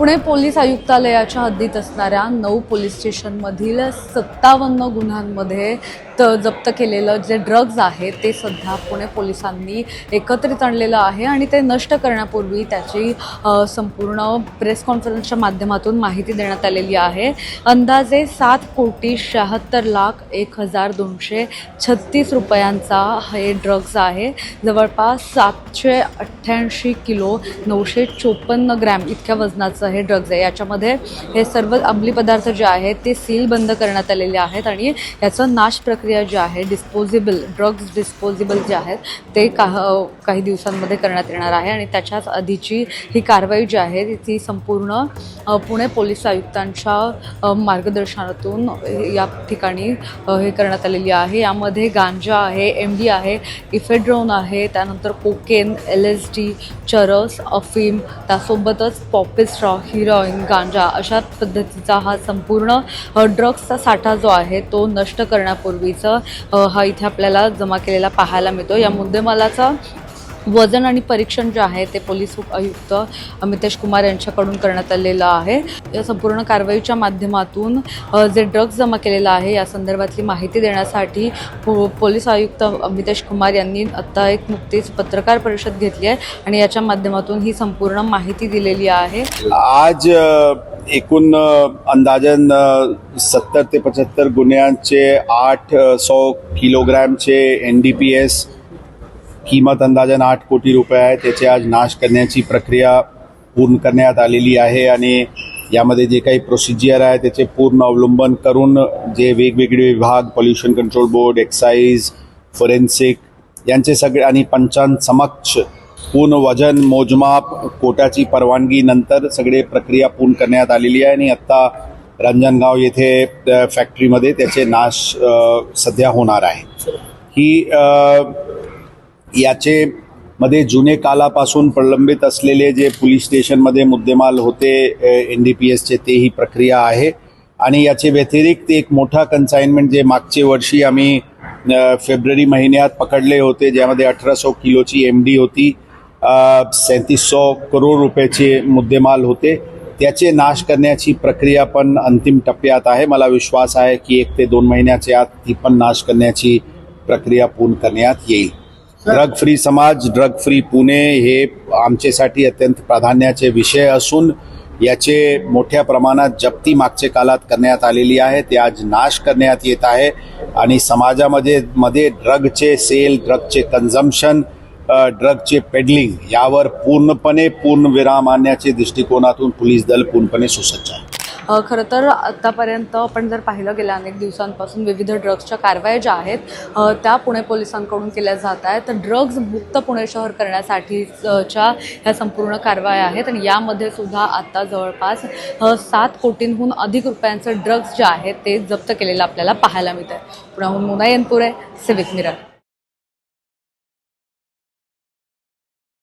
Pune police आयुक्तालयाच्या हद्दीत असणाऱ्या नऊ पोलीस स्टेशनमधील सत्तावन्न गुन्ह्यांमध्ये त जप्त केलेलं जे ड्रग्ज आहे ते सध्या पुणे पोलिसांनी एकत्रित आणलेलं आहे आणि ते नष्ट करण्यापूर्वी त्याची संपूर्ण प्रेस कॉन्फरन्सच्या माध्यमातून माहिती देण्यात आलेली आहे. अंदाजे सात कोटी शहात्तर लाख एक हजार दोनशे छत्तीस रुपयांचा हे ड्रग्ज आहे. जवळपास सातशे अठ्ठ्याऐंशी किलो नऊशे चोपन्न ग्रॅम इतक्या वजनाचं हे ड्रग्ज आहे. याच्यामध्ये हे सर्व अंमली पदार्थ जे आहेत ते सील बंद करण्यात आलेले आहेत आणि याचं नाश प्रक्रिया जी आहे डिस्पोजेबल ड्रग्ज डिस्पोजेबल जे आहेत ते का काही दिवसांमध्ये करण्यात येणार आहे आणि त्याच्याच आधीची ही कारवाई जी आहे ती संपूर्ण पुणे पोलीस आयुक्तांच्या मार्गदर्शनातून या ठिकाणी हे करण्यात आलेली आहे. यामध्ये गांजा आहे एम डी आहे इफेड्रोन आहे त्यानंतर कोकेन एल एस डी चरस अफीम त्यासोबतच पॉपिस्ट्रॉ हिरॉईन गांजा अशा पद्धतीचा हा संपूर्ण ड्रग्सचा साठा जो आहे तो नष्ट करण्यापूर्वीचं हा इथे आपल्याला जमा केलेला पाहायला मिळतो. या मुद्देमालाचा वजन आणि परीक्षण जे आहे ते पोलीस उप आयुक्त अमितेश कुमार यांच्याकडून करण्यात आलेलं आहे. या संपूर्ण कारवाईच्या माध्यमातून जे ड्रग्ज जमा केलेलं आहे या संदर्भातली माहिती देण्यासाठी पो पोलीस आयुक्त अमितेश कुमार यांनी आत्ता एक नुकतीच पत्रकार परिषद घेतली आहे आणि याच्या माध्यमातून ही संपूर्ण माहिती दिलेली आहे. आज एकूण अंदाजन सत्तर ते पचहत्तर गुन्ह्यांचे आठ सौ किलोग्रॅमचे एन डी पी एस किंमत अंदाजन आठ कोटी रुपये आहे. त्याचे आज नाश करण्याची प्रक्रिया पूर्ण करण्यात आलेली आहे आणि यामध्ये जे काही प्रोसिजर आहे त्याचे पूर्ण अवलंबन करून जे वेगवेगळे विभाग pollution control board excise forensic यांचे सगळे आणि पंचांसमक्ष पूर्ण वजन मोजमाप कोटाची परवानगी नंतर सगळे प्रक्रिया पूर्ण करण्यात आलेली आहे आणि आत्ता रंजनगाव येथे फॅक्टरीमध्ये त्याचे नाश सध्या होणार आहे. ही याचे मध्ये जुने कालापासून प्रलंबित असलेले जे पोलीस स्टेशनमध्ये मुद्देमाल होते एन डी पी एसचे ते ही प्रक्रिया आहे. आणि याचे व्यतिरिक्त एक मोठा कन्साइनमेंट जे मागचे वर्षी आम्ही फेब्रुवारी महिन्यात पकडले होते ज्यामध्ये अठरा सौ किलोची एम डी होती. सैंतीस सौ करोड रुपयाचे मुद्देमाल होते. त्याचे नाश करण्याची प्रक्रिया पण अंतिम टप्प्यात आहे. मला विश्वास आहे की एक ते दोन महिन्याच्या आत ती पण नाश करण्याची प्रक्रिया पूर्ण करण्यात येईल. ड्रग फ्री समाज ड्रग फ्री पुणे हे आमच्यासाठी अत्यंत प्राधान्याचे विषय असून याचे मोठ्या प्रमाणात जप्ती मागच्या काळात करण्यात आलेली आहे. ते आज नाश करण्यात येत आहे. आणि समाजामध्ये मध्ये ड्रगचे सेल ड्रगचे कन्झम्पशन ड्रगचे पेडलिंग यावर पूर्णपणे पूर्ण विराम आणण्याच्या दृष्टिकोनातून पोलीस दल पूर्णपणे सुसज्ज आहे. खरं तर आत्तापर्यंत आपण जर पाहिलं गेलं अनेक दिवसांपासून विविध ड्रग्सच्या कारवाया ज्या आहेत त्या पुणे पोलिसांकडून केल्या जात आहेत. तर ड्रग्ज मुक्त पुणे शहर करण्यासाठीच्या ह्या संपूर्ण कारवाया आहेत आणि यामध्ये सुद्धा आत्ता जवळपास सात कोटींहून अधिक रुपयांचं ड्रग्ज जे आहेत ते जप्त केलेलं आपल्याला पाहायला मिळतं आहे पुण्याहून मुना येनपुरे सिविक मिरर